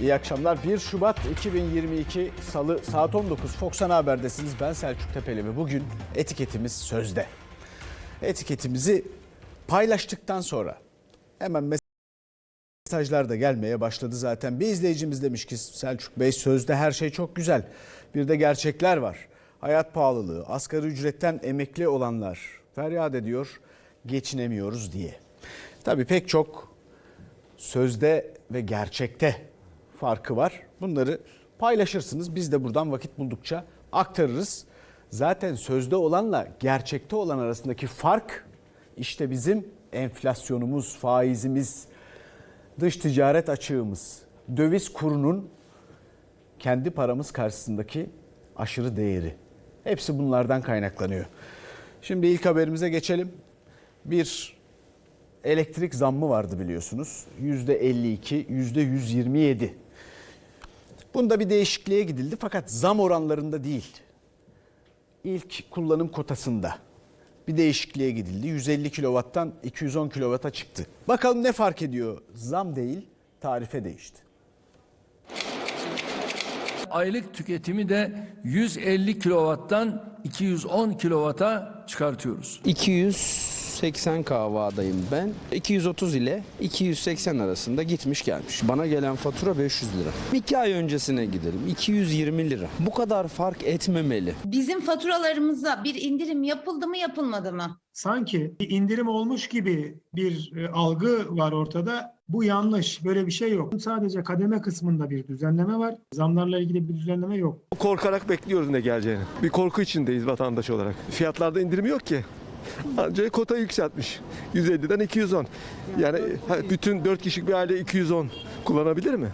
İyi akşamlar. 1 Şubat 2022 Salı saat 19 Fox Ana Haber'desiniz. Ben Selçuk Tepeli ve bugün etiketimiz sözde. Etiketimizi paylaştıktan sonra hemen mesajlar da gelmeye başladı zaten. Bir izleyicimiz demiş ki Selçuk Bey sözde her şey çok güzel. Bir de gerçekler var. Hayat pahalılığı, asgari ücretten emekli olanlar feryat ediyor geçinemiyoruz diye. Tabii pek çok sözde ve gerçekte farkı var. Bunları paylaşırsınız. Biz de buradan vakit buldukça aktarırız. Zaten sözde olanla gerçekte olan arasındaki fark işte bizim enflasyonumuz, faizimiz, dış ticaret açığımız, döviz kurunun kendi paramız karşısındaki aşırı değeri. Hepsi bunlardan kaynaklanıyor. Şimdi ilk haberimize geçelim. Bir elektrik zammı vardı biliyorsunuz. %52, %127. Bunda bir değişikliğe gidildi fakat zam oranlarında değil. İlk kullanım kotasında bir değişikliğe gidildi. 150 kW'tan 210 kW'a çıktı. Bakalım ne fark ediyor? Zam değil, tarife değişti. Aylık tüketimi de 150 kilovattan 210 kilovata çıkartıyoruz. 280 kahvadayım ben. 230 ile 280 arasında gitmiş gelmiş. Bana gelen fatura 500 lira. 2 ay öncesine gidelim. 220 lira. Bu kadar fark etmemeli. Bizim faturalarımıza bir indirim yapıldı mı yapılmadı mı? sanki bir indirim olmuş gibi bir e, algı var ortada. Bu yanlış. Böyle bir şey yok. Sadece kademe kısmında bir düzenleme var. Zamlarla ilgili bir düzenleme yok. Korkarak bekliyoruz ne geleceğini. Bir korku içindeyiz vatandaş olarak. Fiyatlarda indirim yok ki. Ancak kota yükseltmiş. 150'den 210. Yani bütün 4 kişilik bir aile 210 kullanabilir mi?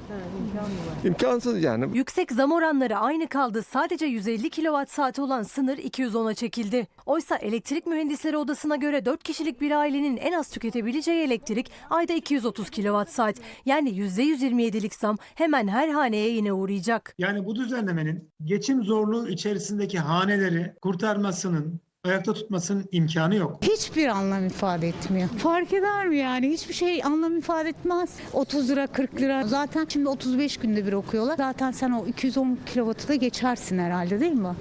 İmkansız yani. Yüksek zam oranları aynı kaldı. Sadece 150 kilowatt saati olan sınır 210'a çekildi. Oysa elektrik mühendisleri odasına göre 4 kişilik bir ailenin en az tüketebileceği elektrik ayda 230 kilowatt saat. Yani %127'lik zam hemen her haneye yine uğrayacak. Yani bu düzenlemenin geçim zorluğu içerisindeki haneleri kurtarmasının, ayakta tutmasının imkanı yok. Hiçbir anlam ifade etmiyor. Fark eder mi yani? Hiçbir şey anlam ifade etmez. 30 lira 40 lira zaten şimdi 35 günde bir okuyorlar. Zaten sen o 210 kilovatı da geçersin herhalde değil mi?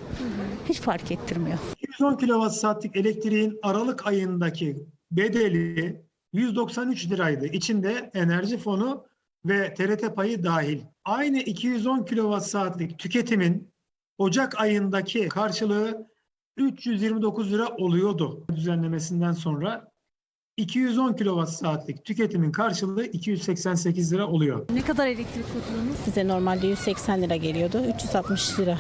Hiç fark ettirmiyor. 210 kilowatt saatlik elektriğin Aralık ayındaki bedeli 193 liraydı. İçinde enerji fonu ve TRT payı dahil. Aynı 210 kilowatt saatlik tüketimin Ocak ayındaki karşılığı 329 lira oluyordu düzenlemesinden sonra. 210 kilowatt saatlik tüketimin karşılığı 288 lira oluyor. Ne kadar elektrik faturanız? Size normalde 180 lira geliyordu. 360 lira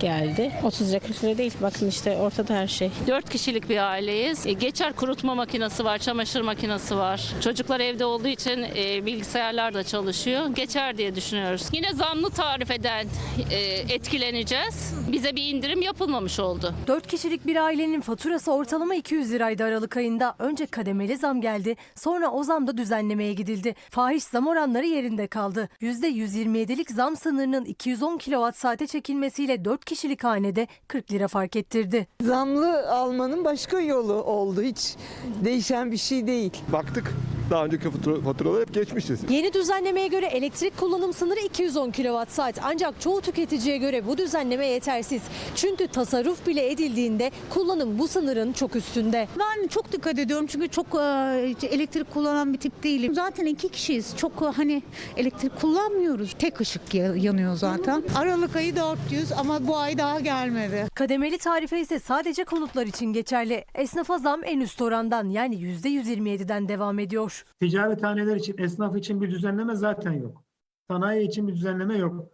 geldi. 30 lira 40 lira değil. Bakın işte ortada her şey. 4 kişilik bir aileyiz. E, geçer kurutma makinesi var, çamaşır makinesi var. Çocuklar evde olduğu için e, bilgisayarlar da çalışıyor. Geçer diye düşünüyoruz. Yine zamlı tarifeden e, etkileneceğiz. Bize bir indirim yapılmamış oldu. 4 kişilik bir ailenin faturası ortalama 200 liraydı Aralık ayında. Önce kademeli zam geldi, sonra o zamda düzenlemeye gidildi. Fahiş zam oranları yerinde kaldı. %127'lik zam sınırının 210 kilowatt saate çekilmesiyle 4 kişilik hanede 40 lira fark ettirdi. Zamlı almanın başka yolu oldu. Hiç değişen bir şey değil. Baktık daha önceki fatura, faturaları hep geçmişiz. Yeni düzenlemeye göre elektrik kullanım sınırı 210 kWh saat. Ancak çoğu tüketiciye göre bu düzenleme yetersiz. Çünkü tasarruf bile edildiğinde kullanım bu sınırın çok üstünde. Ben çok dikkat ediyorum çünkü çok e, elektrik kullanan bir tip değilim. Zaten iki kişiyiz. Çok e, hani elektrik kullanmıyoruz. Tek ışık ya- yanıyor zaten. Aralık ayı 400 ama bu ay daha gelmedi. Kademeli tarife ise sadece konutlar için geçerli. Esnafa zam en üst orandan yani %127'den devam ediyor. Ticarethaneler için, esnaf için bir düzenleme zaten yok. Sanayi için bir düzenleme yok.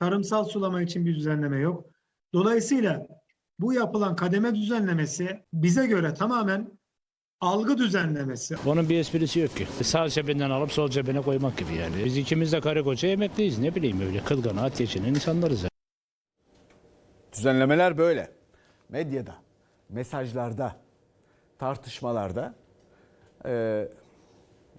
Tarımsal sulama için bir düzenleme yok. Dolayısıyla bu yapılan kademe düzenlemesi bize göre tamamen algı düzenlemesi. Onun bir esprisi yok ki. Sağ cebinden alıp sol cebine koymak gibi yani. Biz ikimiz de karı koca emekliyiz. Ne bileyim öyle kıl kanaat geçinen insanlarız. Düzenlemeler böyle. Medyada, mesajlarda, tartışmalarda e,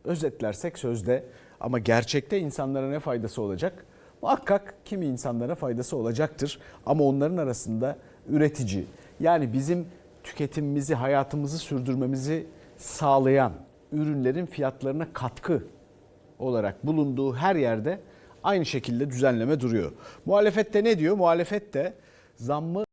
özetlersek sözde ama gerçekte insanlara ne faydası olacak? Muhakkak kimi insanlara faydası olacaktır ama onların arasında üretici yani bizim tüketimimizi, hayatımızı sürdürmemizi sağlayan ürünlerin fiyatlarına katkı olarak bulunduğu her yerde aynı şekilde düzenleme duruyor. Muhalefet de ne diyor? Muhalefet de zammı